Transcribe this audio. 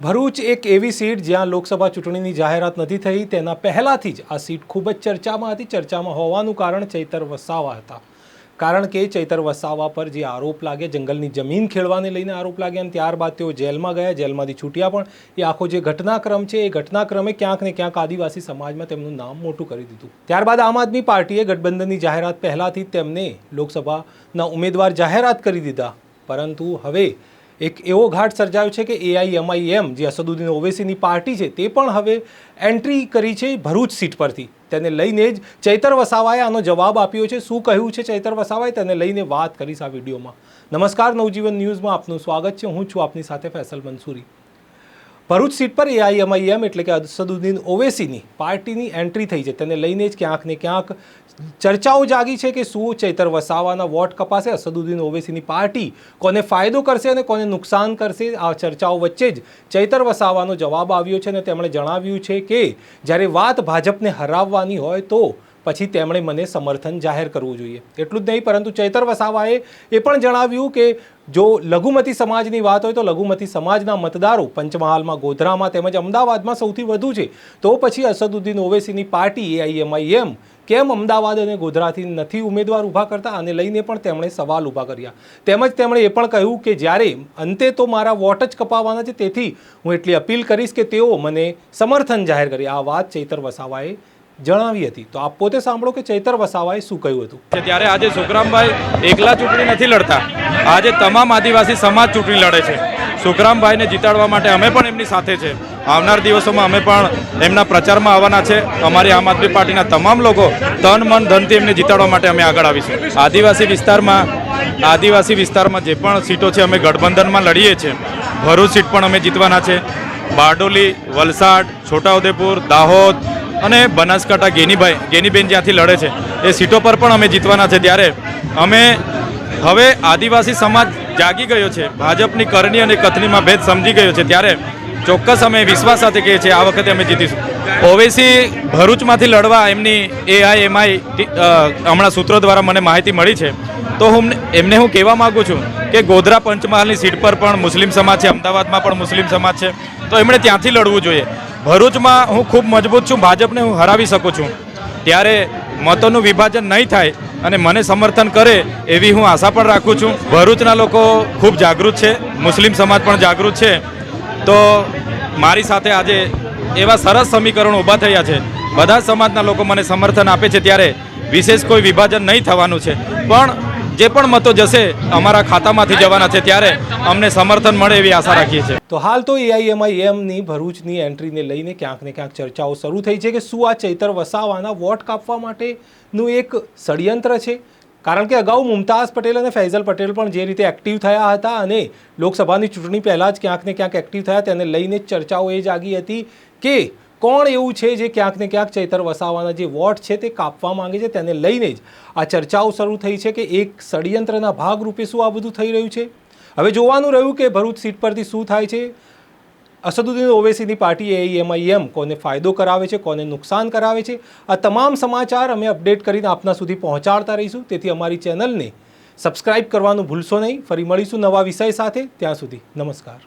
ભરૂચ એક એવી સીટ જ્યાં લોકસભા ચૂંટણીની જાહેરાત નથી થઈ, તેના પહેલાંથી જ આ સીટ ખૂબ જ ચર્ચામાં હતી. ચર્ચામાં હોવાનું કારણ ચૈતર વસાવા હતા. કારણ કે ચૈતર વસાવા પર જે આરોપ લાગે જંગલની જમીન ખેડવાને લઈને આરોપ લાગ્યા અને ત્યારબાદ તેઓ જેલમાં ગયા, જેલમાંથી છૂટ્યા પણ. એ આખો જે ઘટનાક્રમ છે, એ ઘટનાક્રમે ક્યાંક ને ક્યાંક આદિવાસી સમાજમાં તેમનું નામ મોટું કરી દીધું. ત્યારબાદ આમ આદમી પાર્ટીએ ગઠબંધનની જાહેરાત પહેલાંથી તેમને લોકસભાના ઉમેદવાર જાહેરાત કરી દીધા. પરંતુ હવે એક એવો ઘાટ સર્જાયો છે કે એઆઈએમઆઈએમ જે અસદુદ્દીન ઓવેસીની પાર્ટી છે, તે પણ હવે એન્ટ્રી કરી છે ભરૂચ સીટ પરથી. તેને લઈને જ ચૈતર વસાવાએ આનો જવાબ આપ્યો છે. શું કહ્યું છે ચૈતર વસાવાએ? તેને લઈને વાત કરીશ આ વિડીયોમાં. નમસ્કાર, નવજીવન ન્યૂઝમાં આપનું સ્વાગત છે. હું છું આપની સાથે ફેસલ મંસૂરી. ભરૂચ સીટ પર એઆઈએમઆઈએમ એટલે કે અસદુદ્દીન ઓવેસીની પાર્ટીની એન્ટ્રી થઈ છે. તેને લઈને જ ક્યાંક ને ક્યાંક ચર્ચાઓ જાગી છે કે શું ચૈતર વસાવાના વોટ કપાશે, અસદુદ્દીન ઓવેસીની પાર્ટી કોને ફાયદો કરશે અને કોને નુકસાન કરશે? આ ચર્ચાઓ વચ્ચે જ ચૈતર વસાવાનો જવાબ આવ્યો છે અને તેમણે જણાવ્યું છે કે જ્યારે વાત ભાજપને હરાવવાની હોય તો પછી તેમણે મને સમર્થન જાહેર કરવું જોઈએ. એટલું જ નહીં, પરંતુ ચૈતર વસાવાએ એ પણ જણાવ્યું કે જો લઘુમતી સમાજની વાત હોય તો લઘુમતી સમાજના મતદારો પંચમહાલમાં, ગોધરામાં તેમજ અમદાવાદમાં સૌથી વધુ છે. તો પછી અસદુદ્દીન ઓવેસીની પાર્ટી, એઆઈએમઆઈએમ, કેમ અમદાવાદ અને ગોધરાથી નથી ઉમેદવાર ઊભા કરતા? આને લઈને પણ તેમણે સવાલ ઊભા કર્યા. તેમજ તેમણે એ પણ કહ્યું કે જ્યારે અંતે તો મારા વોટ જ કપાવવાના છે, તેથી હું એટલી અપીલ કરીશ કે તેઓ મને સમર્થન જાહેર કરી. આ વાત ચૈતર વસાવાએ જણાવી હતી. તો આપ પોતે સાંભળો કે ચૈતર વસાવાએ શું કહ્યું હતું? ત્યારે આજે સુખરામભાઈ એકલા ચૂંટણી નથી લડતા. આજે તમામ આદિવાસી સમાજ ચૂંટણી લડે છે. સુખરામભાઈને જીતાડવા માટે અમે પણ એમની સાથે છે. આવનાર દિવસોમાં અમે પણ એમના પ્રચારમાં આવવાના છે. અમારી આમ આદમી પાર્ટીના તમામ લોકો તન, મન, ધનથી એમને જીતાડવા માટે અમે આગળ આવીશું આદિવાસી વિસ્તારમાં આદિવાસી વિસ્તારમાં જે પણ સીટો છે, અમે ગઠબંધનમાં લડીએ છીએ. ભરૂચ સીટ પણ અમે જીતવાના છે. બારડોલી, વલસાડ, છોટાઉદેપુર, દાહોદ અને બનાસકાંઠા ગેનીભાઈ, ગેનીબેન જ્યાંથી લડે છે, એ સીટો પર પણ અમે જીતવાના છે ત્યારે. અમે હવે આદિવાસી સમાજ જાગી ગયો છે, ભાજપની કરણી અને કથનીમાં ભેદ સમજી ગયો છે ત્યારે ચોક્કસ અમે વિશ્વાસ સાથે કહીએ છીએ, આ વખતે અમે જીતીશું. ઓવેસી ભરૂચમાંથી લડવા એમની એઆઈએમઆઈ હમણાં સૂત્રો દ્વારા મને માહિતી મળી છે. તો હું એમને હું કહેવા માગું છું કે ગોધરા પંચમહાલની સીટ પર પણ મુસ્લિમ સમાજ છે, અમદાવાદમાં પણ મુસ્લિમ સમાજ છે, તો એમણે ત્યાંથી લડવું જોઈએ. ભરૂચમાં હું ખૂબ મજબૂત છું, ભાજપને હું હરાવી શકું છું. ત્યારે મતોનું વિભાજન નહીં થાય અને મને સમર્થન કરે એવી હું આશા પણ રાખું છું. ભરૂચના લોકો ખૂબ જાગૃત છે, મુસ્લિમ સમાજ પણ જાગૃત છે. તો મારી સાથે આજે એવા સરસ સમીકરણો ઊભા થયા છે. બધા સમાજના લોકો મને સમર્થન આપે છે ત્યારે વિશેષ કોઈ વિભાજન નહીં થવાનું છે. પણ જે પણ મતો જશે અમારા ખાતામાંથી જવાના છે ત્યારે અમને સમર્થન મળે એવી આશા રાખીએ છીએ. તો હાલ તો એઆઈએમઆઈએમની ભરૂચની એન્ટ્રીને લઈને ક્યાંક ને ક્યાંક ચર્ચાઓ શરૂ થઈ છે કે શું આ ચૈતર વસાવાના વોટ કાપવા માટેનું એક ષડયંત્ર છે? કારણ કે અગાઉ મુમતાઝ પટેલ અને ફૈઝલ પટેલ પણ જે રીતે એક્ટિવ થયા હતા અને લોકસભાની ચૂંટણી પહેલાં જ ક્યાંક ને ક્યાંક એક્ટિવ થયા, તેને લઈને ચર્ચાઓ એ જાગી હતી કે કોણ એવું છે જે ક્યાંક ને ક્યાંક ચૈતર વસાવાના જે વોટ છે તે કાપવા માંગે છે તેને લઈને જ આ ચર્ચાઓ શરૂ થઈ છે કે એક ષડયંત્રના ભાગરૂપે શું આ બધું થઈ રહ્યું છે? હવે જોવાનું રહ્યું કે ભરૂચ સીટ પરથી શું થાય છે? અસદુદ્દીન ઓવેસીની પાર્ટી એઆઈએમઆઈએમ કોને ફાયદો કરાવે છે, કોને નુકસાન કરાવે છે? આ તમામ સમાચાર અમે અપડેટ કરીને આપના સુધી પહોંચાડતા રહીશું. તેથી અમારી ચેનલને સબસ્ક્રાઇબ કરવાનું ભૂલશો નહીં. ફરી મળીશું નવા વિષય સાથે. ત્યાં સુધી નમસ્કાર.